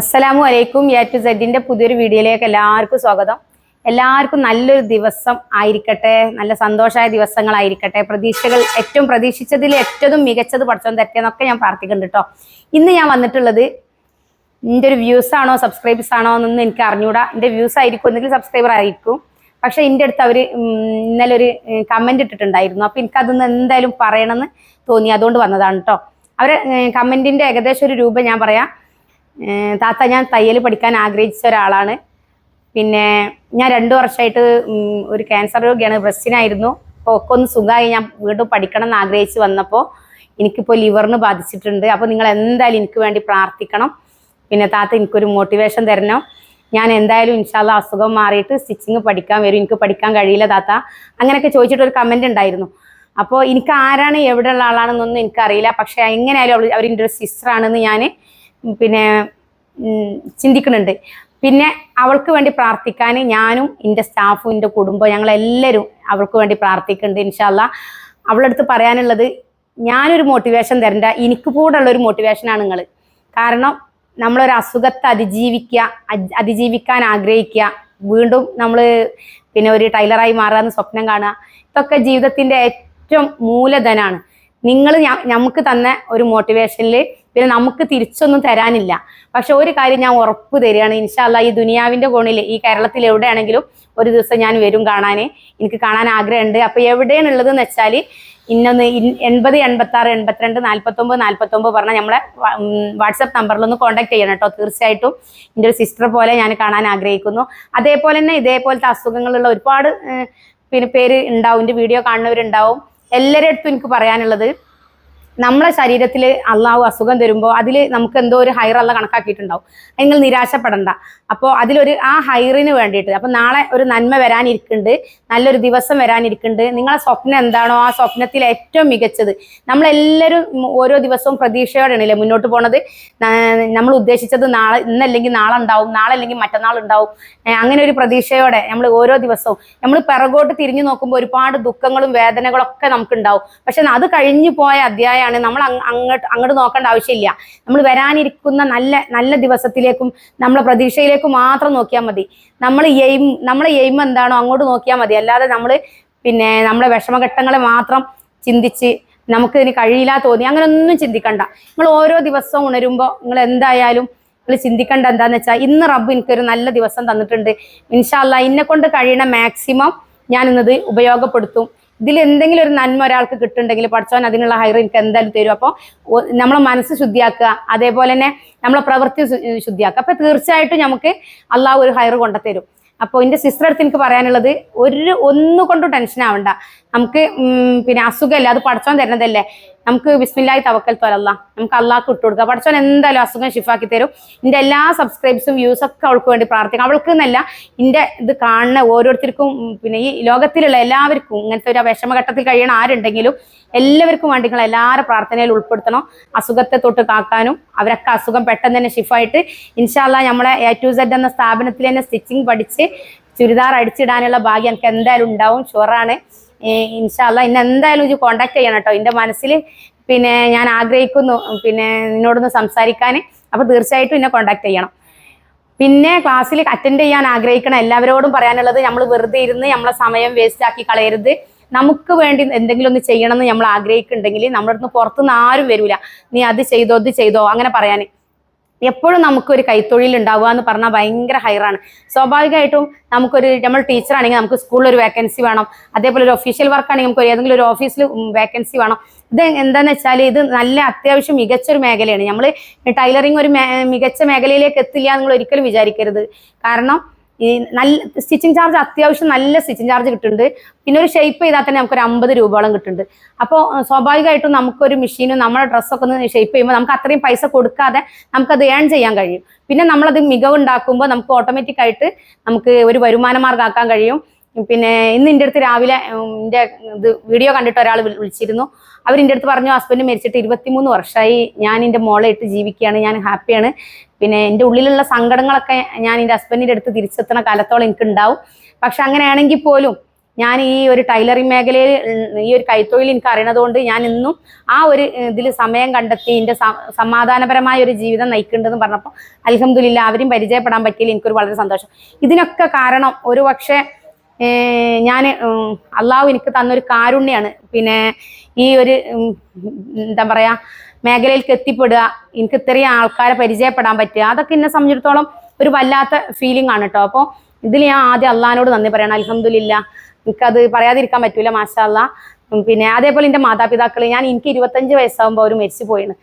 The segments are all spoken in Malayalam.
അസ്സലാമു അലൈക്കും. എ ടു സെഡിന്റെ പുതിയൊരു വീഡിയോയിലേക്ക് എല്ലാവർക്കും സ്വാഗതം. എല്ലാവർക്കും നല്ലൊരു ദിവസം ആയിരിക്കട്ടെ. നല്ല സന്തോഷമായ ദിവസങ്ങളായിരിക്കട്ടെ. പ്രതീക്ഷകൾ ഏറ്റവും പ്രതീക്ഷിച്ചതിൽ ഏറ്റവും മികച്ചത് പഠിച്ചോന്ന് തെറ്റെന്നൊക്കെ ഞാൻ പ്രാർത്ഥിക്കുന്നുണ്ട് കേട്ടോ ഇന്ന് ഞാൻ വന്നിട്ടുള്ളത് എന്റെ ഒരു വ്യൂസ് ആണോ സബ്സ്ക്രൈബേഴ്സ് ആണോ എന്നൊന്നും എനിക്ക് അറിഞ്ഞൂടാ. എന്റെ വ്യൂസ് ആയിരിക്കും ഒന്നുകിൽ സബ്സ്ക്രൈബർ ആയിരിക്കും. പക്ഷെ എന്റെ അടുത്ത് അവർ ഇന്നലെ ഒരു കമന്റ് ഇട്ടിട്ടുണ്ടായിരുന്നു. അപ്പോൾ എനിക്കതൊന്ന് എന്തായാലും പറയണമെന്ന് തോന്നി. അതുകൊണ്ട് വന്നതാണ് കേട്ടോ അവരെ കമന്റിന്റെ ഏകദേശം ഒരു രൂപം ഞാൻ പറയാം. താത്ത ഞാൻ തയ്യൽ പഠിക്കാൻ ആഗ്രഹിച്ച ഒരാളാണ്. പിന്നെ ഞാൻ രണ്ടു വർഷമായിട്ട് ഒരു ക്യാൻസർ രോഗിയാണ്. ബ്രസ്റ്റിനായിരുന്നു. അപ്പോൾ ഒക്കെ ഒന്ന് സുഖമായി ഞാൻ വീണ്ടും പഠിക്കണം എന്ന് ആഗ്രഹിച്ച് വന്നപ്പോൾ എനിക്കിപ്പോൾ ലിവറിന് ബാധിച്ചിട്ടുണ്ട്. അപ്പോൾ നിങ്ങൾ എന്തായാലും എനിക്ക് വേണ്ടി പ്രാർത്ഥിക്കണം. പിന്നെ താത്ത എനിക്കൊരു മോട്ടിവേഷൻ തരണം. ഞാൻ എന്തായാലും ഇൻഷാല്ല അസുഖം മാറിയിട്ട് സ്റ്റിച്ചിങ് പഠിക്കാൻ വരും. എനിക്ക് പഠിക്കാൻ കഴിയില്ല താത്ത. അങ്ങനെയൊക്കെ ചോദിച്ചിട്ട് ഒരു കമന്റ് ഉണ്ടായിരുന്നു. അപ്പോൾ എനിക്ക് ആരാണ് എവിടെയുള്ള ആളാണെന്നൊന്നും എനിക്കറിയില്ല. പക്ഷേ എങ്ങനെയായാലും അവൾ അവരിന്റെ ഒരു സിസ്റ്ററാണെന്ന് ഞാൻ പിന്നെ ചിന്തിക്കുന്നുണ്ട്. പിന്നെ അവൾക്ക് വേണ്ടി പ്രാർത്ഥിക്കാൻ ഞാനും എന്റെ സ്റ്റാഫും എന്റെ കുടുംബം ഞങ്ങളെല്ലാവരും അവൾക്ക് വേണ്ടി പ്രാർത്ഥിക്കുന്നുണ്ട് ഇൻഷാല്ല അവളുടെ അടുത്ത് പറയാനുള്ളത് ഞാനൊരു മോട്ടിവേഷൻ തരണ്ട എനിക്ക് കൂടെ ഉള്ളൊരു മോട്ടിവേഷനാണ് നിങ്ങൾ കാരണം നമ്മളൊരു അസുഖത്തെ അതിജീവിക്കുക അതിജീവിക്കാൻ ആഗ്രഹിക്കുക വീണ്ടും നമ്മൾ പിന്നെ ഒരു ടൈലറായി മാറാന്ന് സ്വപ്നം കാണുക ഇതൊക്കെ ജീവിതത്തിന്റെ ഏറ്റവും മൂലധനാണ്. നിങ്ങൾ നമുക്ക് തന്ന ഒരു മോട്ടിവേഷനിൽ പിന്നെ നമുക്ക് തിരിച്ചൊന്നും തരാനില്ല. പക്ഷെ ഒരു കാര്യം ഞാൻ ഉറപ്പ് തരികയാണ്. ഇൻഷാല്ല ഈ ദുനിയാവിന്റെ കോണിൽ ഈ കേരളത്തിൽ എവിടെയാണെങ്കിലും ഒരു ദിവസം ഞാൻ വരും കാണാൻ എനിക്ക് കാണാൻ ആഗ്രഹമുണ്ട്. അപ്പൊ എവിടെയാണ് ഉള്ളതെന്ന് വെച്ചാൽ ഇന്നൊന്ന് എൺപത് എൺപത്തി ആറ് എൺപത്തിരണ്ട് നാൽപ്പത്തൊമ്പത് നാൽപ്പത്തൊമ്പത് പറഞ്ഞാൽ നമ്മളെ വാട്സപ്പ് നമ്പറിലൊന്ന് കോൺടാക്ട് ചെയ്യണം കേട്ടോ. തീർച്ചയായിട്ടും എന്റെ ഒരു സിസ്റ്റർ പോലെ ഞാൻ കാണാൻ ആഗ്രഹിക്കുന്നു. അതേപോലെ തന്നെ ഇതേപോലത്തെ അസുഖങ്ങളുള്ള ഒരുപാട് പിന്നെ പേര് ഉണ്ടാവും. എന്റെ വീഡിയോ കാണുന്നവരുണ്ടാവും. എല്ലാവരുടെ അടുത്തും എനിക്ക് പറയാനുള്ളത് നമ്മളെ ശരീരത്തിൽ അള്ളാഹു അസുഖം തരുമ്പോൾ അതിൽ നമുക്ക് എന്തോ ഒരു ഹൈർ അല്ല കണക്കാക്കിയിട്ടുണ്ടാവും. നിങ്ങൾ നിരാശപ്പെടണ്ട. അപ്പോൾ അതിലൊരു ആ ഹൈറിന് വേണ്ടിയിട്ട് അപ്പോൾ നാളെ ഒരു നന്മ വരാനിരിക്കുന്നുണ്ട്. നല്ലൊരു ദിവസം വരാനിരിക്കുന്നുണ്ട്. നിങ്ങളെ സ്വപ്നം എന്താണോ ആ സ്വപ്നത്തിൽ ഏറ്റവും മികച്ചത്. നമ്മളെല്ലാവരും ഓരോ ദിവസവും പ്രതീക്ഷയോടെയാണല്ലേ മുന്നോട്ട് പോണത്? നമ്മൾ ഉദ്ദേശിച്ചത് നാളെ ഇന്നല്ലെങ്കിൽ നാളെ ഉണ്ടാവും നാളെ അല്ലെങ്കിൽ മറ്റന്നാൾ ഉണ്ടാവും. അങ്ങനെ ഒരു പ്രതീക്ഷയോടെ നമ്മൾ ഓരോ ദിവസവും നമ്മൾ പിറകോട്ട് തിരിഞ്ഞു നോക്കുമ്പോൾ ഒരുപാട് ദുഃഖങ്ങളും വേദനകളൊക്കെ നമുക്ക് ഉണ്ടാവും പക്ഷെ അത് കഴിഞ്ഞു പോയ അധ്യായമാണ് നമ്മൾ അങ്ങോട്ട് അങ്ങോട്ട് നോക്കേണ്ട ആവശ്യമില്ല. നമ്മൾ വരാനിരിക്കുന്ന നല്ല നല്ല ദിവസത്തിലേക്കും നമ്മളെ പ്രതീക്ഷയിലേക്കും മാത്രം നോക്കിയാൽ മതി. നമ്മൾ എയിം നമ്മളെ എയിം എന്താണോ അങ്ങോട്ട് നോക്കിയാൽ മതി. അല്ലാതെ നമ്മൾ പിന്നെ നമ്മളെ വിഷമഘട്ടങ്ങളെ മാത്രം ചിന്തിച്ച് നമുക്ക് ഇതിന് കഴിയില്ല തോന്നി. അങ്ങനെ ഒന്നും ചിന്തിക്കണ്ട. നിങ്ങൾ ഓരോ ദിവസവും ഉണരുമ്പോൾ നിങ്ങൾ എന്തായാലും നിങ്ങൾ ചിന്തിക്കേണ്ട എന്താന്ന് വെച്ചാൽ ഇന്ന് റബ്ബ് എനിക്കൊരു നല്ല ദിവസം തന്നിട്ടുണ്ട്. ഇൻഷാല്ല എന്നെ കൊണ്ട് കഴിയണ മാക്സിമം ഞാൻ ഉപയോഗപ്പെടുത്തും. ഇതിൽ എന്തെങ്കിലും ഒരു നന്മ ഒരാൾക്ക് കിട്ടുന്നുണ്ടെങ്കിൽ പഠിച്ചവൻ അതിനുള്ള ഹൈർ എനിക്ക് എന്തായാലും തരും. അപ്പോൾ നമ്മളെ മനസ്സ് ശുദ്ധിയാക്കുക അതേപോലെ തന്നെ നമ്മളെ പ്രവൃത്തി ശുദ്ധിയാക്കുക. അപ്പൊ തീർച്ചയായിട്ടും നമുക്ക് അള്ളാഹ് ഒരു ഹൈർ കൊണ്ടുതരും. അപ്പോൾ എന്റെ സിസ്റ്റർ അടുത്ത് എനിക്ക് പറയാനുള്ളത് ഒരു ഒന്നുകൊണ്ടും ടെൻഷൻ ആവണ്ട. നമുക്ക് പിന്നെ അസുഖമല്ല അത് പഠിച്ചോൻ തരുന്നതല്ലേ? നമുക്ക് ബിസ്മില്ലായി തവക്കൽ തോലല്ല നമുക്ക് അള്ളാഹ് കൊടുക്കുക പഠിച്ചോൻ എന്തായാലും അസുഖം ഷിഫാക്കി തരും. എന്റെ എല്ലാ സബ്സ്ക്രൈബ്സും വ്യൂസ് ഒക്കെ അവൾക്ക് വേണ്ടി പ്രാർത്ഥിക്കാം. അവൾക്ക് എന്നല്ല എന്റെ ഇത് കാണുന്ന ഓരോരുത്തർക്കും പിന്നെ ഈ ലോകത്തിലുള്ള എല്ലാവർക്കും ഇങ്ങനത്തെ ഒരു വിഷമഘട്ടത്തിൽ കഴിയണ ആരുണ്ടെങ്കിലും എല്ലാവർക്കും വേണ്ടി നിങ്ങൾ എല്ലാവരും പ്രാർത്ഥനയിൽ ഉൾപ്പെടുത്തണം. അസുഖത്തെ തൊട്ട് കാക്കാനും അവരൊക്കെ അസുഖം പെട്ടെന്ന് തന്നെ ഷിഫായിട്ട് ഇൻഷാല്ല നമ്മളെ എ ടു സെഡ് എന്ന സ്ഥാപനത്തിൽ തന്നെ സ്റ്റിച്ചിങ് പഠിച്ച് ചുരിദാർ അടിച്ചിടാനുള്ള ഭാഗ്യം എനിക്ക് എന്തായാലും ഉണ്ടാവും. ഷുവറാണ് ഇൻഷാല്ല ഇന്ന് എന്തായാലും ഇത് കോണ്ടാക്ട് ചെയ്യണം കേട്ടോ എന്റെ മനസ്സിൽ പിന്നെ ഞാൻ ആഗ്രഹിക്കുന്നു പിന്നെ നിന്നോടൊന്ന് സംസാരിക്കാൻ അപ്പോൾ തീർച്ചയായിട്ടും എന്നെ കോണ്ടാക്ട് ചെയ്യണം. പിന്നെ ക്ലാസ്സിൽ അറ്റൻഡ് ചെയ്യാൻ ആഗ്രഹിക്കണം എല്ലാവരോടും പറയാനുള്ളത് നമ്മൾ വെറുതെ ഇരുന്ന് നമ്മളെ സമയം വേസ്റ്റ് ആക്കി കളയരുത്. നമുക്ക് വേണ്ടി എന്തെങ്കിലും ഒന്ന് ചെയ്യണം എന്ന് നമ്മൾ ആഗ്രഹിക്കുന്നുണ്ടെങ്കിൽ നമ്മുടെ പുറത്തുനിന്ന് ആരും വരില്ല നീ അത് ചെയ്തോ അത് ചെയ്തോ അങ്ങനെ പറയാൻ എപ്പോഴും നമുക്കൊരു കൈത്തൊഴിൽ ഉണ്ടാവുക എന്ന് പറഞ്ഞാൽ ഭയങ്കര ഹയറാണ് സ്വാഭാവികമായിട്ടും നമുക്കൊരു നമ്മൾ ടീച്ചർ ആണെങ്കിൽ നമുക്ക് സ്കൂളിൽ ഒരു വേക്കൻസി വേണം. അതേപോലെ ഒരു ഒഫീഷ്യൽ വർക്ക് ആണെങ്കിൽ നമുക്ക് ഏതെങ്കിലും ഒരു ഓഫീസിൽ വേക്കൻസി വേണം. ഇത് എന്താന്ന് വെച്ചാൽ ഇത് നല്ല അത്യാവശ്യം മികച്ച ഒരു മേഖലയാണ്. നമ്മൾ ടൈലറിങ് ഒരു മികച്ച മേഖലയിലേക്ക് എത്തില്ല നിങ്ങൾ ഒരിക്കലും വിചാരിക്കരുത്. കാരണം ഈ നല്ല സ്റ്റിച്ചിങ് ചാർജ് അത്യാവശ്യം നല്ല സ്റ്റിച്ചിങ് ചാർജ് കിട്ടുന്നുണ്ട്. പിന്നെ ഒരു ഷേപ്പ് ചെയ്താൽ തന്നെ നമുക്കൊരു അമ്പത് രൂപയോളം കിട്ടുന്നുണ്ട്. അപ്പോൾ സ്വാഭാവികമായിട്ടും നമുക്കൊരു മെഷീനും നമ്മുടെ ഡ്രസ്സൊക്കെ ഒന്ന് ഷേപ്പ് ചെയ്യുമ്പോൾ നമുക്ക് അത്രയും പൈസ കൊടുക്കാതെ നമുക്കത് ഏൺ ചെയ്യാൻ കഴിയും. പിന്നെ നമ്മളത് മികവുണ്ടാക്കുമ്പോൾ നമുക്ക് ഓട്ടോമാറ്റിക് ആയിട്ട് നമുക്ക് ഒരു വരുമാന മാർഗമാക്കാൻ കഴിയും. പിന്നെ ഇന്ന് എന്റെ അടുത്ത് രാവിലെ ഇന്റെ എന്റെ ഇത് വീഡിയോ കണ്ടിട്ട് ഒരാൾ വിളിച്ചിരുന്നു. അവർ എന്റെ അടുത്ത് പറഞ്ഞു ഹസ്ബൻഡ് മരിച്ചിട്ട് ഇരുപത്തിമൂന്ന് വർഷമായി ഞാൻ എന്റെ മോളെ ഇട്ട് ജീവിക്കുകയാണ് ഞാൻ ഹാപ്പിയാണ് പിന്നെ എന്റെ ഉള്ളിലുള്ള സങ്കടങ്ങളൊക്കെ ഞാൻ എന്റെ ഹസ്ബൻഡിന്റെ അടുത്ത് തിരിച്ചെത്തുന്ന കാലത്തോളം എനിക്ക് ഉണ്ടാവും പക്ഷെ അങ്ങനെയാണെങ്കിൽ പോലും ഞാൻ ഈ ഒരു ടൈലറിംഗ് മേഖലയിൽ ഈ ഒരു കൈത്തൊഴിൽ എനിക്ക് അറിയണതുകൊണ്ട് ഞാൻ ഇന്നും ആ ഒരു ഇതിൽ സമയം കണ്ടെത്തി എന്റെ സമാധാനപരമായ ഒരു ജീവിതം നയിക്കുന്നുണ്ടെന്ന് പറഞ്ഞപ്പോൾ അലഹമില്ല അവരും പരിചയപ്പെടാൻ പറ്റിയതിൽ എനിക്കൊരു വളരെ സന്തോഷം. ഇതിനൊക്കെ കാരണം ഒരു പക്ഷേ ഞാൻ അള്ളാഹു എനിക്ക് തന്നൊരു കാരുണ്യാണ്. പിന്നെ ഈ ഒരു എന്താ പറയാ മേഖലയിലേക്ക് എത്തിപ്പെടുക എനിക്ക് ഇത്രയും ആൾക്കാരെ പരിചയപ്പെടാൻ പറ്റുക അതൊക്കെ എന്നെ സംബന്ധിച്ചിടത്തോളം ഒരു വല്ലാത്ത ഫീലിംഗ് ആണ് കേട്ടോ അപ്പോൾ ഇതിൽ ഞാൻ ആദ്യം അള്ളഹാനോട് നന്ദി പറയണം. അലഹമില്ല എനിക്കത് പറയാതിരിക്കാൻ പറ്റൂല മാഷാ അല്ലാ പിന്നെ അതേപോലെ എന്റെ മാതാപിതാക്കൾ ഞാൻ എനിക്ക് ഇരുപത്തഞ്ച് വയസ്സാകുമ്പോൾ അവർ മരിച്ചു പോയിന്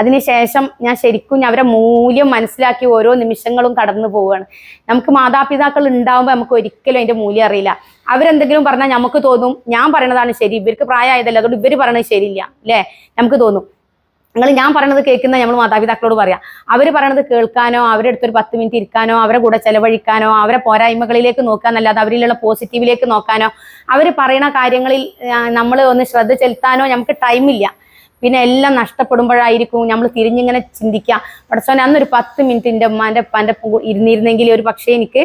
അതിനുശേഷം ഞാൻ ശരിക്കും അവരെ മൂല്യം മനസ്സിലാക്കി ഓരോ നിമിഷങ്ങളും കടന്നു പോവുകയാണ്. നമുക്ക് മാതാപിതാക്കൾ ഉണ്ടാവുമ്പോൾ നമുക്ക് ഒരിക്കലും അതിന്റെ മൂല്യം അറിയില്ല. അവരെന്തെങ്കിലും പറഞ്ഞാൽ നമുക്ക് തോന്നും ഞാൻ പറയണതാണ് ശരി ഇവർക്ക് പ്രായമായതല്ല അതുകൊണ്ട് ഇവർ പറയണത് ശരിയില്ല അല്ലേ? നമുക്ക് തോന്നും. നിങ്ങൾ ഞാൻ പറയണത് കേൾക്കുന്ന നമ്മൾ മാതാപിതാക്കളോട് പറയാം. അവർ പറയണത് കേൾക്കാനോ അവരുടെ അടുത്തൊരു പത്ത് മിനിറ്റ് ഇരിക്കാനോ അവരെ കൂടെ ചെലവഴിക്കാനോ അവരെ പോരായ്മകളിലേക്ക് നോക്കാന്നല്ലാതെ അവരിലുള്ള പോസിറ്റീവിലേക്ക് നോക്കാനോ അവർ പറയുന്ന കാര്യങ്ങളിൽ നമ്മൾ ഒന്ന് ശ്രദ്ധ ചെലുത്താനോ നമുക്ക് ടൈമില്ല പിന്നെ എല്ലാം നഷ്ടപ്പെടുമ്പോഴായിരിക്കും നമ്മൾ തിരിഞ്ഞിങ്ങനെ ചിന്തിക്കുക പടച്ചോനെ അന്നൊരു പത്ത് മിനിറ്റ് എന്റെ ഉമ്മാന്റെ ഉപ്പാന്റെ ഇരുന്നിരുന്നെങ്കിൽ ഒരു പക്ഷേ എനിക്ക്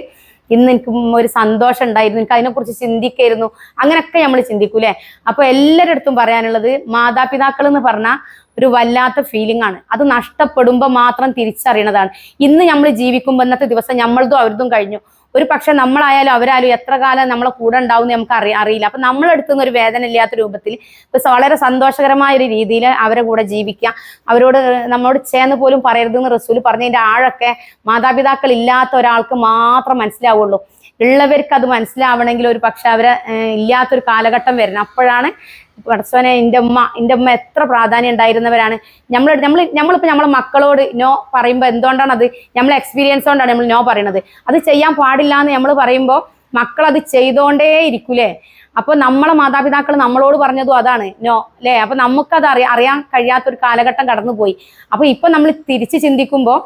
ഇന്ന് എനിക്ക് ഒരു സന്തോഷം ഉണ്ടായിരുന്നു. എനിക്ക് അതിനെക്കുറിച്ച് ചിന്തിക്കായിരുന്നു. അങ്ങനെയൊക്കെ നമ്മൾ ചിന്തിക്കൂലേ? അപ്പൊ എല്ലാവരുടെ അടുത്തും പറയാനുള്ളത് മാതാപിതാക്കൾ എന്ന് പറഞ്ഞാൽ ഒരു വല്ലാത്ത ഫീലിംഗ് ആണ്. അത് നഷ്ടപ്പെടുമ്പോൾ മാത്രം തിരിച്ചറിയണതാണ്. ഇന്ന് നമ്മൾ ജീവിക്കുമ്പോൾ ഇന്നത്തെ ദിവസം നമ്മളതും അവരതും കഴിഞ്ഞു. ഒരു പക്ഷെ നമ്മളായാലും അവരായാലും എത്ര കാലം നമ്മളെ കൂടെ ഉണ്ടാവും നമുക്ക് അറിയ അറിയില്ല. അപ്പൊ നമ്മളെടുത്തുന്ന ഒരു വേദന ഇല്ലാത്ത രൂപത്തിൽ ഇപ്പൊ വളരെ സന്തോഷകരമായ ഒരു രീതിയിൽ അവരെ കൂടെ ജീവിക്കുക അവരോട് നമ്മളോട് ചേർന്ന് പോലും പറയരുതെന്ന് റസൂൽ പറഞ്ഞതിന്റെ ആഴൊക്കെ മാതാപിതാക്കൾ ഇല്ലാത്ത ഒരാൾക്ക് മാത്രം മനസ്സിലാവുള്ളൂ. ഉള്ളവർക്ക് അത് മനസ്സിലാവണമെങ്കിൽ ഒരു പക്ഷെ അവരെ ഇല്ലാത്തൊരു കാലഘട്ടം വരണം. അപ്പോഴാണ് പടച്ചോനെ എന്റെ ഉമ്മ എന്റെ ഉമ്മ എത്ര പ്രാധാന്യം ഉണ്ടായിരുന്നവരാണ്. നമ്മൾ നമ്മൾ നമ്മളിപ്പോൾ നമ്മളെ മക്കളോട് നോ പറയുമ്പോൾ എന്തുകൊണ്ടാണ് അത് നമ്മൾ എക്സ്പീരിയൻസ് കൊണ്ടാണ് നമ്മൾ നോ പറയണത്. അത് ചെയ്യാൻ പാടില്ല എന്ന് നമ്മൾ പറയുമ്പോൾ അത് ചെയ്തോണ്ടേ ഇരിക്കൂലേ. അപ്പോൾ നമ്മളെ മാതാപിതാക്കൾ നമ്മളോട് പറഞ്ഞതും അതാണ് നോ അല്ലേ അപ്പൊ നമുക്കത് അറിയാൻ അറിയാൻ കഴിയാത്തൊരു കാലഘട്ടം കടന്നുപോയി. അപ്പോൾ ഇപ്പൊ നമ്മൾ തിരിച്ച് ചിന്തിക്കുമ്പോൾ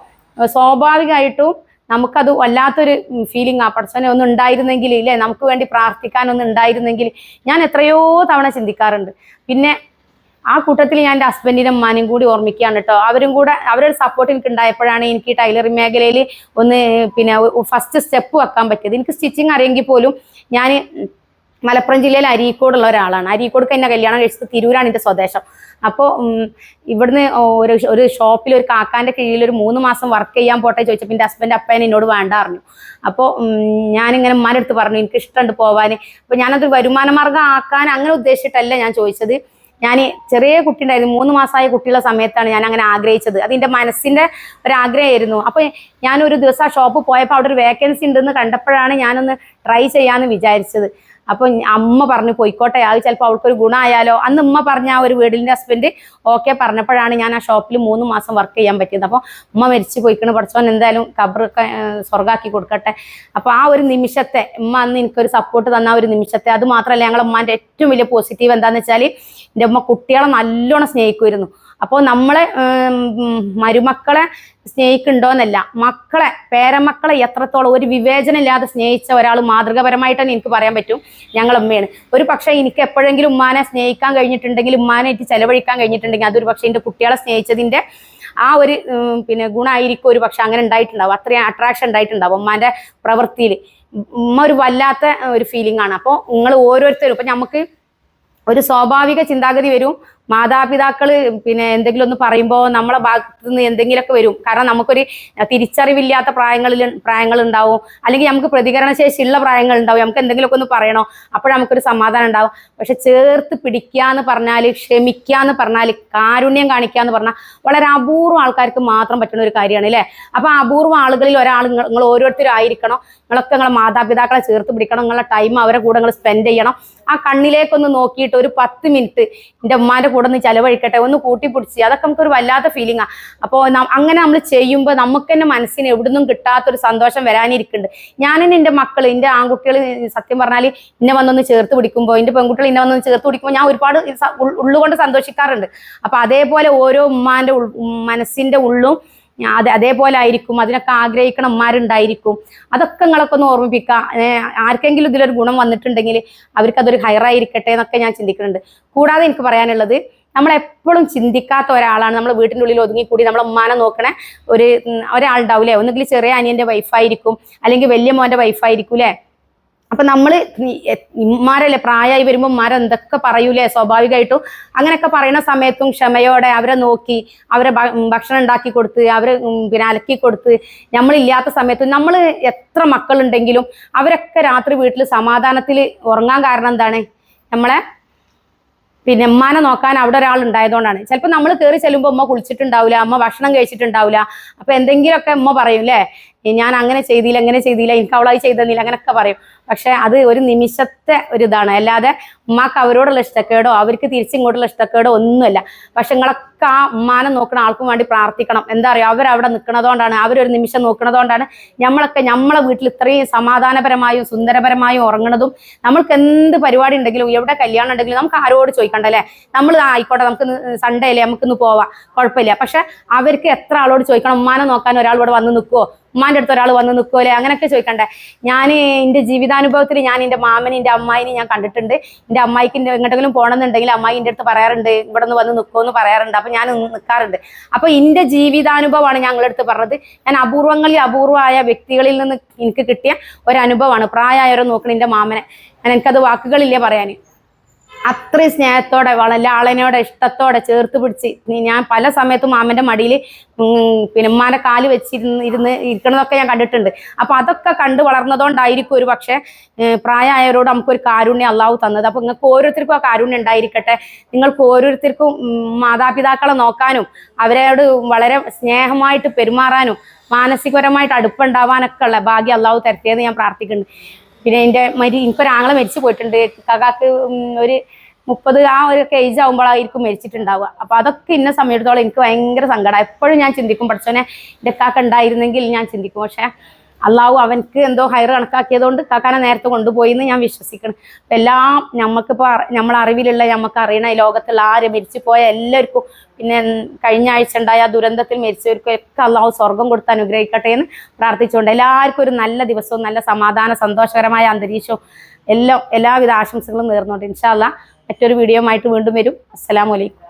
സ്വാഭാവികമായിട്ടും നമുക്കത് വല്ലാത്തൊരു ഫീലിംഗ് ആ. പഠിച്ചനെ ഒന്നും ഉണ്ടായിരുന്നെങ്കിൽ ഇല്ലേ? നമുക്ക് വേണ്ടി പ്രാർത്ഥിക്കാനൊന്നും ഉണ്ടായിരുന്നെങ്കിൽ ഞാൻ എത്രയോ തവണ ചിന്തിക്കാറുണ്ട്. പിന്നെ ആ കൂട്ടത്തിൽ ഞാൻ എന്റെ ഹസ്ബൻഡിനും മാനും കൂടി ഓർമ്മിക്കുകയാണ് കേട്ടോ. അവരും കൂടെ അവരുടെ സപ്പോർട്ട് എനിക്ക് ഉണ്ടായപ്പോഴാണ് എനിക്ക് ടൈലറിംഗ് മേഖലയിൽ ഒന്ന് പിന്നെ ഫസ്റ്റ് സ്റ്റെപ്പ് വെക്കാൻ പറ്റിയത്. എനിക്ക് സ്റ്റിച്ചിങ് അറിയെങ്കിൽ പോലും ഞാൻ മലപ്പുറം ജില്ലയിൽ അരീക്കോടുള്ള ഒരാളാണ്. അരീക്കോട് എന്നെ കല്യാണം കഴിച്ചത് തിരൂരാണ് എന്റെ സ്വദേശം. അപ്പോൾ ഇവിടുന്ന് ഒരു ഒരു ഷോപ്പിൽ ഒരു കാക്കാന്റെ കീഴിൽ ഒരു മൂന്ന് മാസം വർക്ക് ചെയ്യാൻ പോട്ടെ ചോദിച്ചപ്പോൾ എന്റെ ഹസ്ബൻഡ് അപ്പനെ എന്നോട് വേണ്ട പറഞ്ഞു. അപ്പോൾ ഞാനിങ്ങനെ ഉമ്മാന്റെ അടുത്ത് പറഞ്ഞു എനിക്ക് ഇഷ്ടമുണ്ട് പോവാൻ. അപ്പോൾ ഞാനത് വരുമാന മാർഗം ആക്കാൻ അങ്ങനെ ഉദ്ദേശിച്ചിട്ടല്ല ഞാൻ ചോദിച്ചത്. ഞാൻ ചെറിയ കുട്ടി ഉണ്ടായിരുന്നു മൂന്ന് മാസമായ കുട്ടിയുള്ള സമയത്താണ് ഞാൻ അങ്ങനെ ആഗ്രഹിച്ചത്. അത് എന്റെ മനസ്സിന്റെ ഒരു ആഗ്രഹമായിരുന്നു അപ്പോൾ ഞാനൊരു ദിവസം ആ ഷോപ്പ് പോയപ്പോൾ അവിടെ ഒരു വേക്കൻസി ഉണ്ടെന്ന് കണ്ടപ്പോഴാണ് ഞാനൊന്ന് ട്രൈ ചെയ്യാമെന്ന് വിചാരിച്ചത്. അപ്പൊ അമ്മ പറഞ്ഞു പോയിക്കോട്ടെ അത് ചിലപ്പോൾ അവൾക്കൊരു ഗുണമായാലോ? അന്ന് ഉമ്മ പറഞ്ഞ ആ ഒരു വീടിന്റെ ഹസ്ബൻഡ് ഓക്കെ പറഞ്ഞപ്പോഴാണ് ഞാൻ ആ ഷോപ്പിൽ മൂന്ന് മാസം വർക്ക് ചെയ്യാൻ പറ്റിയത്. അപ്പോൾ ഉമ്മ മരിച്ചു പോയിക്കണ്. പഠിച്ചോൻ എന്തായാലും കബറൊക്കെ സ്വർഗാക്കി കൊടുക്കട്ടെ. അപ്പോൾ ആ ഒരു നിമിഷത്തെ ഉമ്മ അന്ന് എനിക്കൊരു സപ്പോർട്ട് തന്ന ഒരു നിമിഷത്തെ അത് മാത്രമല്ല ഞങ്ങളെ ഉമ്മാന്റെ ഏറ്റവും വലിയ പോസിറ്റീവ് എന്താന്ന് വെച്ചാൽ എന്റെ ഉമ്മ കുട്ടികളെ നല്ലോണം സ്നേഹിക്കുമായിരുന്നു. അപ്പോൾ നമ്മളെ മരുമക്കളെ സ്നേഹിക്കുന്നുണ്ടോന്നല്ല. മക്കളെ പേരമക്കളെ എത്രത്തോളം ഒരു വിവേചനമില്ലാതെ സ്നേഹിച്ച ഒരാൾ മാതൃകപരമായിട്ട് തന്നെ എനിക്ക് പറയാൻ പറ്റും. ഞങ്ങൾ ഉമ്മയാണ് ഒരു പക്ഷേ എനിക്ക് എപ്പോഴെങ്കിലും ഉമ്മാനെ സ്നേഹിക്കാൻ കഴിഞ്ഞിട്ടുണ്ടെങ്കിൽ ഉമ്മാനായിട്ട് ചെലവഴിക്കാൻ കഴിഞ്ഞിട്ടുണ്ടെങ്കിൽ അതൊരു പക്ഷേ എന്റെ കുട്ടികളെ സ്നേഹിച്ചതിന്റെ ആ ഒരു പിന്നെ ഗുണമായിരിക്കും ഒരു പക്ഷെ അങ്ങനെ ഉണ്ടായിട്ടുണ്ടാവും. അത്രയും അട്രാക്ഷൻ ഉണ്ടായിട്ടുണ്ടാവും ഉമ്മാന്റെ പ്രവൃത്തിയിൽ. ഉമ്മ ഒരു വല്ലാത്ത ഒരു ഫീലിംഗ് ആണ്. അപ്പോൾ നിങ്ങൾ ഓരോരുത്തരും ഇപ്പം നമുക്ക് ഒരു സ്വാഭാവിക ചിന്താഗതി വരും. മാതാപിതാക്കൾ പിന്നെ എന്തെങ്കിലും ഒന്ന് പറയുമ്പോൾ നമ്മളെ ഭാഗത്ത് നിന്ന് എന്തെങ്കിലുമൊക്കെ വരും. കാരണം നമുക്കൊരു തിരിച്ചറിവില്ലാത്ത പ്രായങ്ങളിൽ പ്രായങ്ങൾ ഉണ്ടാവും അല്ലെങ്കിൽ നമുക്ക് പ്രതികരണശേഷി ശേഷിയുള്ള പ്രായങ്ങൾ ഉണ്ടാവും നമുക്ക് എന്തെങ്കിലുമൊക്കെ ഒന്ന് പറയണോ? അപ്പോൾ നമുക്കൊരു സമാധാനം ഉണ്ടാവും. പക്ഷെ ചേർത്ത് പിടിക്കുക എന്ന് പറഞ്ഞാൽ ക്ഷമിക്കുക എന്ന് പറഞ്ഞാൽ കാരുണ്യം കാണിക്കുക എന്ന് പറഞ്ഞാൽ വളരെ അപൂർവം ആൾക്കാർക്ക് മാത്രം പറ്റുന്ന ഒരു കാര്യമാണ് അല്ലേ? അപ്പൊ അപൂർവം ആളുകളിൽ ഒരാൾ നിങ്ങൾ ഓരോരുത്തരും ആയിരിക്കണം നിങ്ങളൊക്കെ നിങ്ങളെ മാതാപിതാക്കളെ ചേർത്ത് പിടിക്കണം. നിങ്ങളുടെ ടൈം അവരെ കൂടെ നിങ്ങൾ സ്പെൻഡ് ചെയ്യണം. ആ കണ്ണിലേക്കൊന്ന് നോക്കിയിട്ട് ഒരു പത്ത് മിനിറ്റ് എന്റെ ഉമ്മാന്റെ കൂടെ ഒന്ന് ചെലവഴിക്കട്ടെ ഒന്ന് കൂട്ടിപ്പിടിച്ച് അതൊക്കെ നമുക്കൊരു വല്ലാത്ത ഫീലിംഗാ അപ്പോൾ അങ്ങനെ നമ്മൾ ചെയ്യുമ്പോൾ നമുക്ക് തന്നെ മനസ്സിന് എവിടുന്നും കിട്ടാത്തൊരു സന്തോഷം വരാനിരിക്കുന്നുണ്ട്. തന്നെ എന്റെ മക്കൾ എന്റെ ആൺകുട്ടികൾ സത്യം പറഞ്ഞാൽ ഇന്നെ വന്നൊന്ന് ചേർത്ത് പിടിക്കുമ്പോൾ എന്റെ പെൺകുട്ടികൾ ഇന്നെ വന്നൊന്ന് ചേർത്ത് പിടിക്കുമ്പോൾ ഞാൻ ഒരുപാട് ഉള്ളുകൊണ്ട് സന്തോഷിക്കാറുണ്ട്. അപ്പോൾ അതേപോലെ ഓരോ ഉമ്മാന്റെ ഉൾ- മനസ്സിന്റെ ഉള്ളും അതെ അതേപോലെ ആയിരിക്കും. അതിനൊക്കെ ആഗ്രഹിക്കണ ഉമ്മാരുണ്ടായിരിക്കും. അതൊക്കെ നിങ്ങളൊക്കെ ഒന്ന് ഓർമ്മിപ്പിക്കുക ആർക്കെങ്കിലും ഇതിലൊരു ഗുണം വന്നിട്ടുണ്ടെങ്കിൽ അവർക്ക് അതൊരു ഹയറായിരിക്കട്ടെ എന്നൊക്കെ ഞാൻ ചിന്തിക്കുന്നുണ്ട്. കൂടാതെ എനിക്ക് പറയാനുള്ളത് നമ്മൾ എപ്പോഴും ചിന്തിക്കാത്ത ഒരാളാണ്. നമ്മൾ വീട്ടിന്റെ ഉള്ളിൽ ഒതുങ്ങിക്കൂടി നമ്മളെ ഉമ്മാനെ നോക്കണ ഒരു ഒരാളുണ്ടാവില്ലേ? ഒരാളുണ്ടാവൂലേ ഒന്നുകിൽ ചെറിയ അനിയന്റെ വൈഫായിരിക്കും അല്ലെങ്കിൽ വലിയ മോന്റെ വൈഫായിരിക്കും അല്ലേ അപ്പൊ നമ്മൾ ഇമ്മാരല്ലേ പ്രായമായി വരുമ്പോൾ ഉമ്മാരെ എന്തൊക്കെ പറയൂലേ സ്വാഭാവികമായിട്ടും അങ്ങനെയൊക്കെ പറയുന്ന സമയത്തും ക്ഷമയോടെ അവരെ നോക്കി അവരെ ഭക്ഷണം ഉണ്ടാക്കി കൊടുത്ത് അവരെ പിന്നെ അലക്കി കൊടുത്ത് നമ്മളില്ലാത്ത സമയത്ത് നമ്മൾ എത്ര മക്കളുണ്ടെങ്കിലും അവരൊക്കെ രാത്രി വീട്ടിൽ സമാധാനത്തിൽ ഉറങ്ങാൻ കാരണം എന്താണ്? നമ്മളെ പിന്നെ ഉമ്മാനെ നോക്കാൻ അവിടെ ഒരാൾ ഉണ്ടായതുകൊണ്ടാണ്. ചിലപ്പോൾ നമ്മൾ കയറി ചെല്ലുമ്പോൾ ഉമ്മ കുളിച്ചിട്ടുണ്ടാവില്ല അമ്മ ഭക്ഷണം കഴിച്ചിട്ടുണ്ടാവില്ല അപ്പൊ എന്തെങ്കിലുമൊക്കെ ഉമ്മ പറയും അല്ലേ ഞാൻ അങ്ങനെ ചെയ്തില്ല അങ്ങനെ ചെയ്തില്ല എനിക്ക് അവളായി ചെയ്തെന്നില്ല അങ്ങനെയൊക്കെ പറയും. പക്ഷെ അത് ഒരു നിമിഷത്തെ ഒരു ഇതാണ്. അല്ലാതെ ഉമ്മാക്ക് അവരോടുള്ള ഇഷ്ടക്കേടോ അവർക്ക് തിരിച്ചിങ്ങോട്ടുള്ള ഇഷ്ടക്കേടോ ഒന്നുമല്ല. പക്ഷെ നിങ്ങളൊക്കെ ആ ഉമ്മാനെ നോക്കുന്ന ആൾക്കും വേണ്ടി പ്രാർത്ഥിക്കണം. എന്താ പറയുക അവരവിടെ നിൽക്കുന്നതുകൊണ്ടാണ് അവരൊരു നിമിഷം നോക്കുന്നതുകൊണ്ടാണ് നമ്മളൊക്കെ നമ്മളെ വീട്ടിൽ ഇത്രയും സമാധാനപരമായും സുന്ദരപരമായും ഉറങ്ങണതും നമ്മൾക്ക് എന്ത് പരിപാടി ഉണ്ടെങ്കിലും എവിടെ കല്യാണം ഉണ്ടെങ്കിലും നമുക്ക് ആരോട് ചോദിക്കണ്ടല്ലേ നമ്മൾ ആയിക്കോട്ടെ നമുക്ക് സൺഡേ അല്ലേ നമുക്കിന്ന് പോവാം. കുഴപ്പമില്ല. പക്ഷെ അവർക്ക് എത്ര ആളോട് ചോദിക്കണം? ഉമ്മാനെ നോക്കാൻ ഒരാൾ ഇവിടെ വന്ന് നിൽക്കുവോ ഉമ്മാന്റെ അടുത്ത് ഒരാൾ വന്ന് നിൽക്കുമല്ലേ അങ്ങനെയൊക്കെ ചോദിക്കണ്ടേ. ഞാൻ എന്റെ ജീവിതാനുഭവത്തിൽ ഞാൻ എന്റെ മാമനെ എന്റെ അമ്മായിനെ ഞാൻ കണ്ടിട്ടുണ്ട്. എന്റെ അമ്മായിക്ക് എങ്ങോട്ടെങ്കിലും പോകണമെന്നുണ്ടെങ്കിൽ അമ്മായി എന്റെ അടുത്ത് പറയാറുണ്ട് ഇവിടെ നിന്ന് വന്ന് നിൽക്കുമെന്ന് പറയാറുണ്ട്. അപ്പൊ ഞാൻ നിൽക്കാറുണ്ട് അപ്പൊ എന്റെ ജീവിതാനുഭവമാണ് ഞങ്ങളുടെ അടുത്ത് പറഞ്ഞത്. ഞാൻ അപൂർവങ്ങളിൽ അപൂർവമായ വ്യക്തികളിൽ നിന്ന് എനിക്ക് കിട്ടിയ ഒരു അനുഭവമാണ് പ്രായമായവരെ നോക്കണ എന്റെ മാമനെ. ഞാൻ എനിക്കത് വാക്കുകളില്ലേ പറയാൻ അത്രയും സ്നേഹത്തോടെ വളരെ ആളനോടെ ഇഷ്ടത്തോടെ ചേർത്ത് പിടിച്ച് ഞാൻ പല സമയത്തും മാമന്റെ മടിയിൽ പിന്നെ ഉമ്മാന്റെ കാൽ വെച്ചിരുന്ന് ഇരുന്ന് ഇരിക്കണതൊക്കെ ഞാൻ കണ്ടിട്ടുണ്ട്. അപ്പൊ അതൊക്കെ കണ്ടു വളർന്നതുകൊണ്ടായിരിക്കും ഒരു പക്ഷെ പ്രായമായവരോട് നമുക്കൊരു കാരുണ്യം അള്ളാഹു തന്നത്. അപ്പൊ നിങ്ങൾക്ക് ഓരോരുത്തർക്കും ആ കാരുണ്യം ഉണ്ടായിരിക്കട്ടെ. നിങ്ങൾക്ക് ഓരോരുത്തർക്കും മാതാപിതാക്കളെ നോക്കാനും അവരോട് വളരെ സ്നേഹമായിട്ട് പെരുമാറാനും മാനസികപരമായിട്ട് അടുപ്പുണ്ടാവാനൊക്കെ ഉള്ള ഭാഗ്യം അള്ളാഹു തരത്തേന്ന് ഞാൻ പ്രാർത്ഥിക്കുന്നുണ്ട് പിന്നെ എന്റെ മരി എനിക്കൊരാങ്ങളെ മരിച്ചു പോയിട്ടുണ്ട്. കാക്കാക്ക് ഒരു മുപ്പത് ആ ഒരു ഏജ് ആകുമ്പോഴായിരിക്കും മരിച്ചിട്ടുണ്ടാവുക. അപ്പൊ അതൊക്കെ ഇന്ന സമയത്തോളം എനിക്ക് ഭയങ്കര സങ്കടം. എപ്പോഴും ഞാൻ ചിന്തിക്കും പഠിച്ചോനെ എന്റെ കാക്ക ഉണ്ടായിരുന്നെങ്കിൽ ഞാൻ ചിന്തിക്കും. പക്ഷെ അള്ളാഹു അവൻക്ക് എന്തോ ഹയർ കണക്കാക്കിയതുകൊണ്ട് കാക്കാനെ നേരത്തെ കൊണ്ടുപോയി എന്ന് ഞാൻ വിശ്വസിക്കണം. അപ്പൊ എല്ലാം നമുക്കിപ്പോൾ നമ്മളെ അറിവിലുള്ള നമുക്ക് അറിയണ ഈ ലോകത്തുള്ള ആര് മരിച്ചു പോയ എല്ലാവർക്കും പിന്നെ കഴിഞ്ഞ ആഴ്ച ഉണ്ടായ ദുരന്തത്തിൽ മരിച്ചവർക്കും ഒക്കെ അള്ളാഹു സ്വർഗം കൊടുത്ത് അനുഗ്രഹിക്കട്ടെ എന്ന് പ്രാർത്ഥിച്ചുകൊണ്ട് എല്ലാവർക്കും ഒരു നല്ല ദിവസവും നല്ല സമാധാന സന്തോഷകരമായ അന്തരീക്ഷവും എല്ലാം എല്ലാവിധ ആശംസകളും നേർന്നുകൊണ്ട് ഇൻഷാല്ല മറ്റൊരു വീഡിയോ ആയിട്ട് വീണ്ടും വരും. അസ്സലാമു അലൈക്കും.